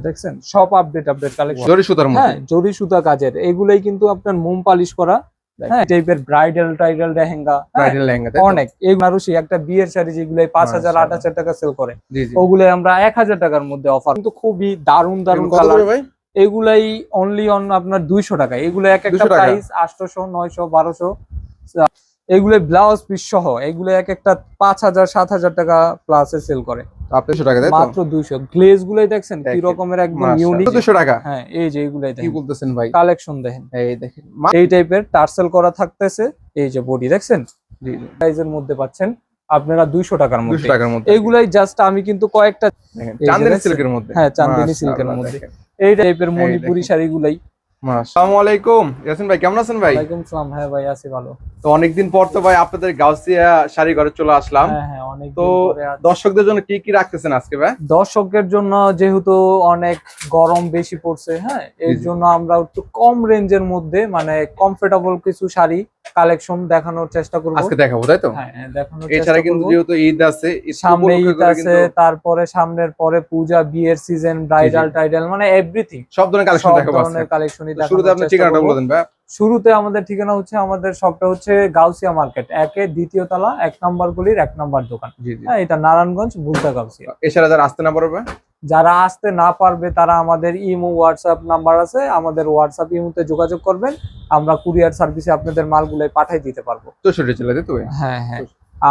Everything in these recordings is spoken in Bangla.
দেখছেন সব আপডেট আপডেট কালেকশন জরি সুতার হ্যাঁ জরি সুতা কাজের। এগুলাই কিন্তু আপনার মোম পালিশ করা হ্যাঁ টাইপের ব্রাইডাল টাইডাল লেহেঙ্গা হ্যাঁ, ব্রাইডাল লেহেঙ্গা অনেক। এই মানুষই একটা বিয়ের শাড়ি যেগুলো পাঁচ হাজার আট হাজার টাকা সেল করে ওগুলো আমরা এক হাজার টাকার মধ্যে অফার কিন্তু খুবই দারুণ দারুণ কালার এগুলাই অনলি অন আপনার দুইশো টাকা এগুলো এক একটা 200 টাকা? প্রাইস আটশোশো নয়শো বারোশো। এগুলো ব্লাউজ পিস সহ এগুলো এক একটা পাঁচ হাজার সাত হাজার টাকা প্লাসে সেল করে। মাত্র দুইশো। গ্লেজ গুলাই দেখছেন কি রকমের একদম ইউনিক দুশো টাকা? হ্যাঁ এই যে এগুলাই কি বলতেছেন ভাই? কালেকশন দেখেন। এই দেখেন এই টাইপের টার্সেল করা থাকতেছে এই যে বডি দেখছেন? প্রাইজের মধ্যে পাচ্ছেন আপনারা দুইশো টাকার মধ্যে। টাকার মধ্যে। এগুলাই জাস্ট আমি কিন্তু কয়েকটা চান্দেনি? সিল্কের মধ্যে। হ্যাঁ, চান্দেনি সিল্কের মধ্যে। এই টাইপের মণিপুরি। শাড়িগুলাই। আসসালামু আলাইকুম ইয়াসিন ভাই কেমন আছেন ভাই? ওয়ালাইকুম সালাম। হ্যাঁ ভাই আছি ভালো। তো অনেকদিন পর তো ভাই আপনাদের গাউসিয়া শাড়ি ঘরে চলে আসলাম। হ্যাঁ হ্যাঁ তো দর্শকদের জন্য কি কি রাখতেছেন আজকে ভাই? দর্শকদের জন্য যেহেতু অনেক গরম বেশি পড়ছে হ্যাঁ এর। জন্য আমরা একটু কম রেঞ্জের মধ্যে মানে কমফোর্টেবল কিছু শাড়ি কালেকশন দেখানোর চেষ্টা করব। আজকে দেখাবো তাই তো? হ্যাঁ হ্যাঁ, দেখানোর এছাড়া কিন্তু যেহেতু ঈদ আছে সামনে ঈদ আছে তারপরে সামনের পরে পূজা বিয়ের সিজন ব্রাইডাল টাইডাল মানে এভরিথিং সব ধরনের কালেকশন সব দেখাবো আজকে। ধরনের কালেকশনই তো শুরুতে আপনি ঠিকানাটা বলে দেন ভাই শুরুতে আমাদের ঠিকানা হচ্ছে আমাদের শপটা হচ্ছে গাউসিয়া মার্কেট একে দ্বিতীয় তলা এক নম্বর গলির এক নম্বর দোকান। হ্যাঁ এটা নারায়ণগঞ্জ ভুলতা গাউসিয়া। এছাড়া যারা আসতে না পারবে যারা আসতে না পারবে তারা আমাদের ইমো হোয়াটসঅ্যাপ নাম্বার আছে। আমাদের হোয়াটসঅ্যাপ ইমোতে যোগাযোগ করবেন। আমরা কুরিয়ার সার্ভিসে আপনাদের মালগুলো পাঠিয়ে দিতে পারব। চৌষট্টি চলে যেতে তো হ্যাঁ হ্যাঁ।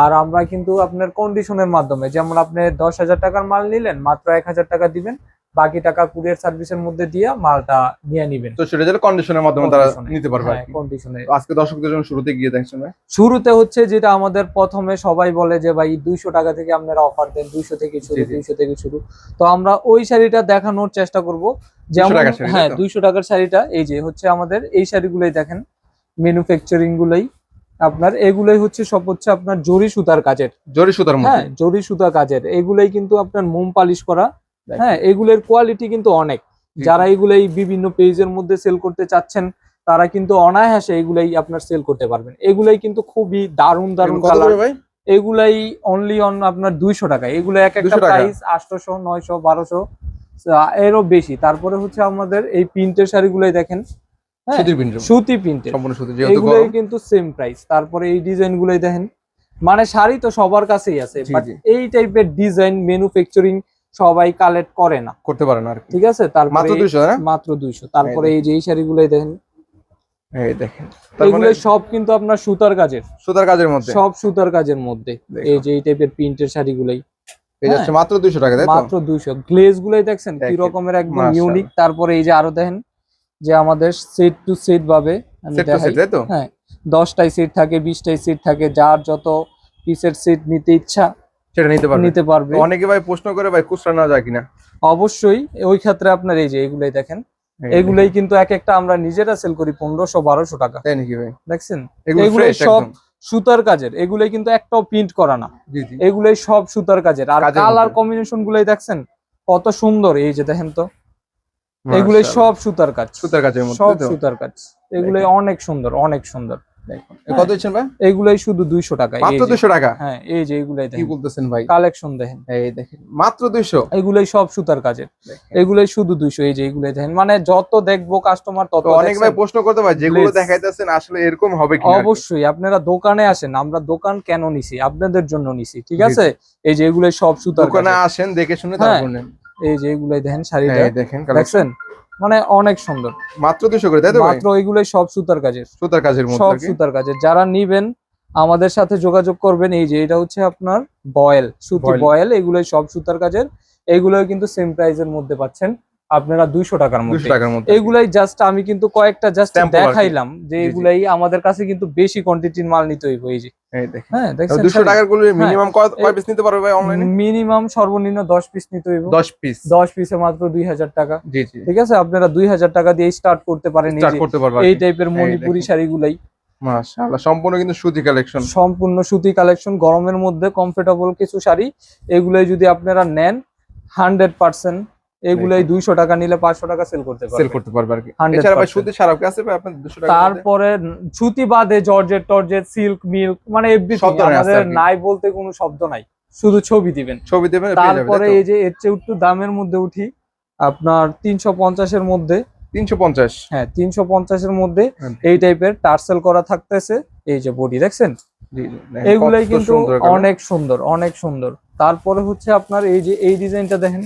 আর আমরা কিন্তু আপনার কন্ডিশনের মাধ্যমে যেমন আপনি দশ হাজার টাকার মাল নিলেন মাত্র এক হাজার টাকা দিবেন। বাকি টাকা কুরিয়ার সার্ভিসের মধ্যে দিয়ে মালটা নিয়ে নিবেন। চৌষট্টি জেলা কন্ডিশনের মাধ্যমে তারা নিতে পারবে হ্যাঁ, কন্ডিশনে আজকে দর্শকদের জন্য শুরুতে গিয়ে দেখছেন ভাই। শুরুতে হচ্ছে যেটা আমাদের প্রথমে সবাই বলে যে ভাই দুইশো টাকা থেকে আপনারা অফার দেন দুইশো থেকে শুরু। দুইশো থেকে শুরু। তো আমরা ওই শাড়িটা দেখানোর চেষ্টা করব। যেমন হ্যাঁ তো? দুইশো টাকার শাড়িটা এই যে হচ্ছে আমাদের এই শাড়িগুলোই দেখেন ম্যানুফ্যাকচারিং গুলোই আপনার এগুলোই হচ্ছে সব হচ্ছে আপনার জরি সুতার কাজের জরি সুতার হ্যাঁ জরি সুতা কাজের এগুলোই কিন্তু আপনার মোম পালিশ করা। হ্যাঁ এগুলোর কোয়ালিটি কিন্তু অনেক। যারা এগুলাই বিভিন্ন পেজের মধ্যে সেল করতে চাচ্ছেন তারা কিন্তু অনায়াসে এগুলাই আপনার সেল করতে পারবেন। এগুলাই কিন্তু খুবই দারুণ দারুণ কালার এগুলাই অনলি অন আপনার দুইশো টাকা। এগুলো এক একটা প্রাইস আটশোশো নয়শো বারোশো এরও বেশি। তারপরে হচ্ছে আমাদের এই প্রিন্টের শাড়িগুলাই দেখেন হ্যাঁ সুতি প্রিন্টের সম্পূর্ণ সুতি যেহেতু এগুলোই কিন্তু সেম প্রাইস তারপরে এই ডিজাইন গুলোই দেখেন মানে শাড়ি তো সবার কাছেই আছে বাট এই টাইপের ডিজাইন ম্যানুফ্যাকচারিং সবাই কালেক্ট করে না। করতে পারেন আর কি। ঠিক আছে? তারপরে মাত্র দুইশো না মাত্র দুইশো। তারপরে এই যে এই শাড়িগুলোই দেখেন। এই দেখেন। এগুলো সব কিন্তু আপনার সুতার কাজের। সুতার কাজের মধ্যে? সব সুতার কাজের মধ্যে। এই যে এই টাইপের প্রিন্টের শাড়িগুলাই। এই যাচ্ছে মাত্র দুইশো টাকা তাই তো? মাত্র দুইশো। গ্লেজ গুলাই দেখছেন? কি রকমের একদম ইউনিক তারপরে এই যে আরও দেখেন যে আমাদের সেট টু সেট ভাবে সেট টু সেট তাই তো? হ্যাঁ। দশটাই সিট থাকে বিশটাই সিট থাকে যার যত পিসের সিট নিতে ইচ্ছা সেটা নিতে পারবেন নিতে পারবে। অনেকে ভাই প্রশ্ন করে ভাই খুচরা নেওয়া যায় কিনা? অবশ্যই ওই ক্ষেত্রে আপনার এই যে এগুলাই দেখেন। এগুলাই কিন্তু এক একটা আমরা নিজেরা সেল করি পনেরোশো বারোশো টাকা। তাই নাকি ভাই? দেখছেন? এগুলো সব সুতার কাজের। এগুলাই কিন্তু একটাও প্রিন্ট করা না। এগুলাই সব সুতার কাজের। আর কালার কম্বিনেশন গুলাই দেখছেন? কত সুন্দর। এই যে দেখেন তো। এগুলাই সব সুতার কাজ। সুতার কাজের মধ্যে সব সুতার কাজ। এগুলাই অনেক সুন্দর অনেক সুন্দর। কত দিচ্ছেন ভাই? এগুলাই শুধু দুইশো টাকা। এই মাত্র যে- টাকা? হ্যাঁ এই যে এগুলাই কি বলতেছেন ভাই? কালেকশন দেখেন। এই দেখেন মাত্র সব সুতার কাজের। শুধু দুইশো এই যে এগুলাই দেখেন। মানে যত দেখব কাস্টমার তত অনেক ভাই প্রশ্ন করতে যেগুলো দেখাইতেছেন আসলে এরকম হবে কি অবশ্যই আপনারা দোকানে আসেন আমরা দোকান কেন নিছি? আপনাদের জন্য নিছি ঠিক আছে? এই যে এগুলাই সব সুতার দোকানে আসেন দেখে শুনে হ্যাঁ, তারপর নেন। এই যে এগুলাই দেখেন শাড়িটা। দেখেন। দেখছেন? মানে অনেক সুন্দর। মাত্র দুইশো করে তাই তো মাত্র এগুলাই সব সুতার কাজের। সুতার কাজের মধ্যে সব সুতার কাজের। যারা নিবেন আমাদের সাথে যোগাযোগ করবেন এই যে এটা হচ্ছে আপনার বয়েল সুতি বয়েল। এগুলোই সব সুতার কাজের। এগুলো কিন্তু সেম প্রাইজের মধ্যে পাচ্ছেন। আপনারা দুইশো টাকার মধ্যে। এগুলাই জাস্ট আমি কিন্তু কয়েকটা জাস্ট। দেখাইলাম যে। এগুলাই আমাদের কাছে কিন্তু বেশি কোয়ান্টিটির মাল নিতে হইব এই যে। হ্যাঁ মিনিমাম কয় পিস নিতে পারবে ভাই অনলাইনে মিনিমাম সর্বনিম্ন দশ পিস নিতে হইব। পিস পিসে মাত্র টাকা। জি জি। ঠিক আছে? আপনারা দুই হাজার টাকা দিয়ে স্টার্ট করতে পারেন এই টাইপের মণিপুরি। শাড়িগুলাই। মাশাআল্লাহ সম্পূর্ণ কিন্তু সুতি কালেকশন সম্পূর্ণ সুতি কালেকশন গরমের মধ্যে কমফোর্টেবল কিছু শাড়ি। এগুলাই যদি আপনারা নেন হান্ড্রেড পার্সেন্ট এগুলাই দুইশো টাকা নিলে পাঁচশো টাকা সেল করতে সেল করতে পারবে আর কি। এছাড়া ভাই সুতি সারা আছে ভাই আপনার দুশো টাকা তারপরে সুতি বাদে জর্জেট টর্জেট সিল্ক মিল্ক মানে আমাদের নাই বলতে কোনো শব্দ নাই। শুধু ছবি দিবেন। ছবি দেবেন তারপরে এই যে এর চেয়ে একটু দামের মধ্যে উঠি আপনার তিনশো পঞ্চাশের মধ্যে। তিনশো পঞ্চাশ। হ্যাঁ তিনশো পঞ্চাশের মধ্যে এই টাইপের টার্সেল করা থাকতেছে। এই যে বডি দেখছেন? এগুলাই কিন্তু অনেক সুন্দর অনেক সুন্দর। তারপরে হচ্ছে আপনার এই যে এই ডিজাইনটা দেখেন।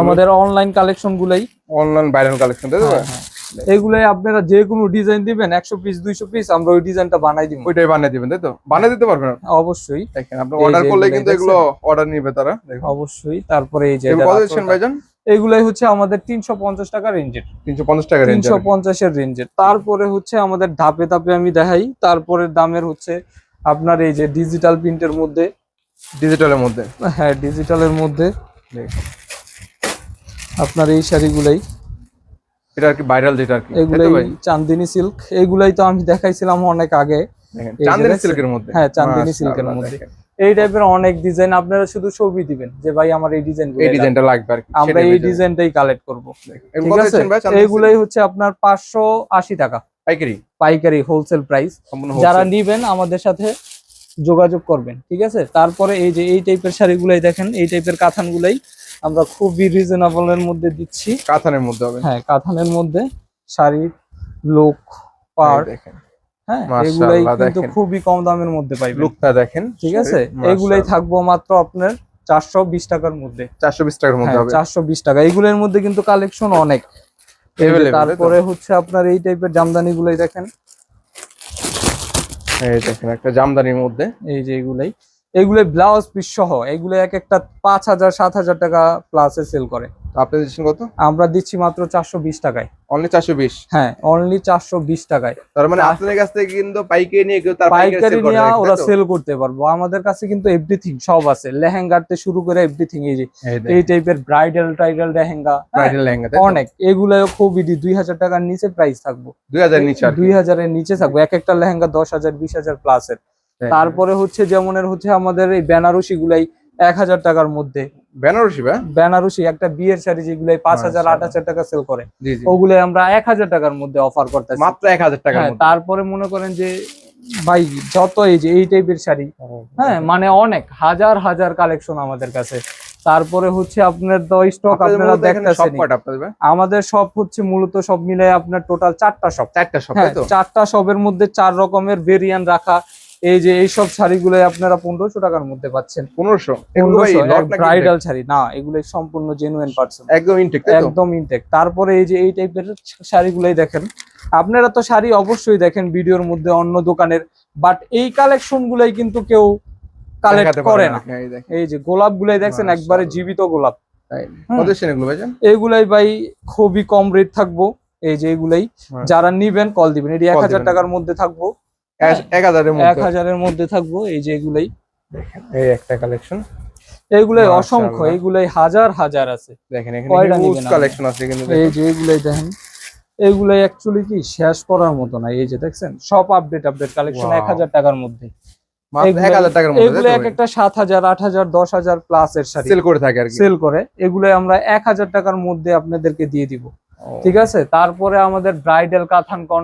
আমাদের অনলাইন কালেকশন গুলাই। অনলাইন ভাইরাল কালেকশন তাই তো? হ্যাঁ, এগুলাই আপনারা যে কোনো ডিজাইন দিবেন একশো পিস দুইশো পিস আমরা ওই ডিজাইনটা বানাই দিব। ওইটাই বানিয়ে দিবেন তাই তো? বানিয়ে দিতে পারবেন? অবশ্যই। দেখেন আপনি অর্ডার করলে কিন্তু এগুলো অর্ডার নিবে তারা অবশ্যই। তারপরে এই যে ভাইজান? এগুলাই হচ্ছে আমাদের তিনশো পঞ্চাশ টাকা রেঞ্জের। তিনশো পঞ্চাশ টাকা রেঞ্জ তিনশো পঞ্চাশের রেঞ্জের। তারপরে হচ্ছে আমাদের ধাপে ধাপে আমি দেখাই। তারপরে দামের হচ্ছে আপনার এই যে ডিজিটাল প্রিন্টের মধ্যে। ডিজিটালের মধ্যে। হ্যাঁ ডিজিটালের মধ্যে। দেখুন। আপনার এই শাড়িগুলাই। এটা আর কি ভাইরাল যেটা আর কি এগুলাই ভাই? চান্দিনী সিল্ক এগুলাই তো আমি দেখাইছিলাম অনেক আগে। দেখছেন? সিল্কের মধ্যে? হ্যাঁ, মাশাআল্লাহ, সিল্কের মধ্যে। এই টাইপের অনেক ডিজাইন আপনারা শুধু ছবি দিবেন যে ভাই আমার এই ডিজাইন এই ডিজাইনটা লাগবে আর কি আমরা এই ডিজাইনটাই কালেক্ট করব। ঠিক আছে? চান্দেরি হচ্ছে আপনার পাঁচশো আশি টাকা। পাইকারি? পাইকারি হোলসেল প্রাইস যারা। নিবেন আমাদের সাথে যোগাযোগ করবেন ঠিক আছে? তারপরে এই যে এই টাইপের শাড়িগুলাই দেখেন এই টাইপের কাথানগুলাই। আমরা খুবই রিজনেবলের মধ্যে দিচ্ছি। কাতানের মধ্যে হবে। হ্যাঁ কাথানের মধ্যে শাড়ি লোক পার। দেখেন। হ্যাঁ এগুলাই কিন্তু খুবই কম দামের মধ্যে পাইবেন। লুকটা দেখেন। ঠিক আছে? এগুলাই থাকব মাত্র আপনার চারশো বিশ টাকার মধ্যে। চারশো বিশ টাকার মধ্যে চারশো বিশ টাকা। এইগুলোর মধ্যে কিন্তু কালেকশন অনেক? তারপরে হচ্ছে আপনার এই টাইপের জামদানি গুলাই দেখেন। এই দেখেন একটা জামদানির মধ্যে। এই যে এগুলাই। এগুলো ব্লাউজ পিস সহ এগুলো এক একটা পাঁচ হাজার সাত হাজার টাকা প্লাসে সেল করে। তো আপনি দিচ্ছেন কত? আমরা দিচ্ছি মাত্র চারশো বিশ টাকায়। অনলি চারশো বিশ? হ্যাঁ অনলি চারশো বিশ টাকায়। তার মানে আপনাদের কাছ থেকে কিন্তু পাইকারি নিয়ে কেউ পাইকারি নিয়ে ওরা সেল করতে পারব। আমাদের কাছে কিন্তু এভরিথিং সব আছে। লেহেঙ্গাতে শুরু করে এভরিথিং এই যে এই টাইপের ব্রাইডাল টাইডাল লেহেঙ্গা হ্যাঁ, ব্রাইডাল লেহেঙ্গা? অনেক। এগুলো খুবই দুই হাজার টাকার নিচে প্রাইস থাকব। দুই হাজার নিচে দুই হাজারের নিচে থাকব। এক একটা লেহেঙ্গা দশ হাজার বিশ হাজার প্লাসের তারপরে হচ্ছে যেমনের হচ্ছে আমাদের এই বেনারসি গুলাই এক হাজার টাকার মধ্যে। বেনারসি ভাই বেনারসি একটা বিয়ের শাড়ি যেগুলাই পাঁচ হাজার আট হাজার টাকা সেল করে। ওগুলো আমরা এক হাজার টাকার মধ্যে অফার করতেছি। মাত্র এক হাজার টাকার হ্যাঁ তারপরে মনে করেন যে ভাই যত এই যে এই টাইপের শাড়ি হ্যাঁ মানে অনেক হাজার হাজার কালেকশন আমাদের কাছে। তারপরে হচ্ছে আপনার তো স্টক আপনারা দেখতেছেন? আমাদের সব হচ্ছে মূলত সব মিলে আপনার টোটাল চারটা শপ চারটা হ্যাঁ তো? চারটা শপের মধ্যে চার রকমের ভেরিয়েন্ট রাখা। এই যে এইসব শাড়িগুলো আপনারা পনেরোশো টাকার মধ্যে পাচ্ছেন। পনেরোশো? এগুলো ভাই ব্রাইডাল শাড়ি। না এগুলো সম্পূর্ণ জেনুইন intake? একদম ইনটেক একদম ইনটেক তারপরে এই যে এই টাইপের শাড়িগুলাই দেখেন। আপনারা তো শাড়ি অবশ্যই দেখেন ভিডিওর মধ্যে অন্য দোকানের বাট এই কালেকশন গুলাই কিন্তু কেউ কালেক্ট করে না। হ্যাঁ, এই যে গোলাপ গুলাই দেখছেন একবারে জীবিত গোলাপ। তাই। হুম। কত দিচ্ছেন এগুলো ভাইজান? এইগুলাই ভাই খুবই কম রেট থাকব। এই যে এগুলাই হ্যাঁ। যারা নিবেন কল দিবেন। এটি এক হাজার। টাকার মধ্যে থাকব। এক- এক হাজারের এক মধ্যে হাজারের মধ্যে থাকব এই যে এগুলাই। এই একটা কালেকশন এইগুলাই অসংখ্য এইগুলাই হাজার হাজার আছে। দেখেন এখানে কয়টা হিউজ নিবেন কালেকশন আছে কিন্তু এই যে এগুলাই দেখেন এগুলাই অ্যাকচুয়ালি কি শেষ করার মতো না এই যে দেখছেন সব আপডেট আপডেট কালেকশন. এক হাজার টাকার মধ্যে। এগুলো- এক একটা সাত হাজার আট হাজার দশ হাজার প্লাস এর শাড়ি। সেল করে থাকে আর সেল করে। এগুলো আমরা এক হাজার টাকার মধ্যে আপনাদেরকে দিয়ে দিব। ঠিক আছে? তারপরে আমাদের ব্রাইডাল কাথানকন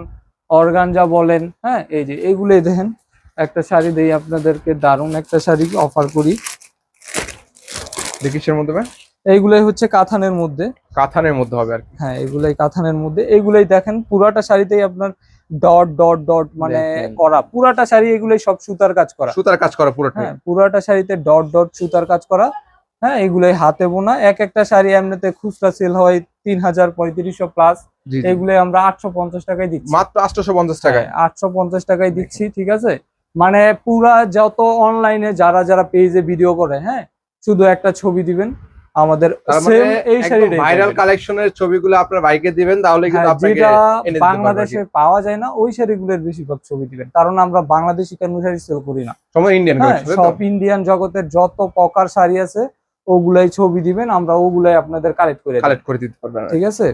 অর্গানজা বলেন হ্যাঁ এই যে এগুলোই দেখেন একটা শাড়ি দেই আপনাদেরকে দারুণ একটা শাড়ি অফার করি। দেখিসের মধ্যে ভাই? এইগুলাই হচ্ছে কাথানের মধ্যে। কাথানের মধ্যে হবে আর কি। হ্যাঁ এগুলাই কাথানের মধ্যে। এগুলাই দেখেন পুরাটা শাড়িতেই আপনার ডট ডট ডট মানে করা। পুরাটা শাড়ি এগুলাই সব সুতার কাজ করা। সুতার কাজ করা পুরোটা হ্যাঁ পুরাটা শাড়িতে ডট ডট সুতার কাজ করা। হ্যাঁ এগুলাই হাতে বোনা। এক একটা শাড়ি এমনিতে খুচরা সেল হয় তিন হাজার পঁয়ত্রিশশো প্লাস জি। আমরা আটশো পঞ্চাশ টাকায় দিচ্ছি। মাত্র আটশোশো পঞ্চাশ টাকায়? আটশো পঞ্চাশ টাকায় দিচ্ছি ঠিক আছে? মানে পুরা যত অনলাইনে যারা যারা পেজে ভিডিও করে হ্যাঁ শুধু একটা ছবি দিবেন আমাদের মানে এই ভাইরাল কালেকশনের ছবিগুলো আপনার বাইকে দিবেন তাহলে কিন্তু হ্যাঁ, যেটা বাংলাদেশে পাওয়া যায় না ওই শাড়িগুলোর বেশিরভাগ ছবি দিবেন। কারণ আমরা বাংলাদেশি কেন শাড়ি সেল করি না? সময় ইন্ডিয়ান হ্যাঁ সব ইন্ডিয়ান জগতের যত প্রকার শাড়ি আছে ওগুলাই ছবি দিবেন আমরা ওগুলাই আপনাদের কালেক্ট করে কালেক্ট করে দিতে পারবেন ঠিক আছে?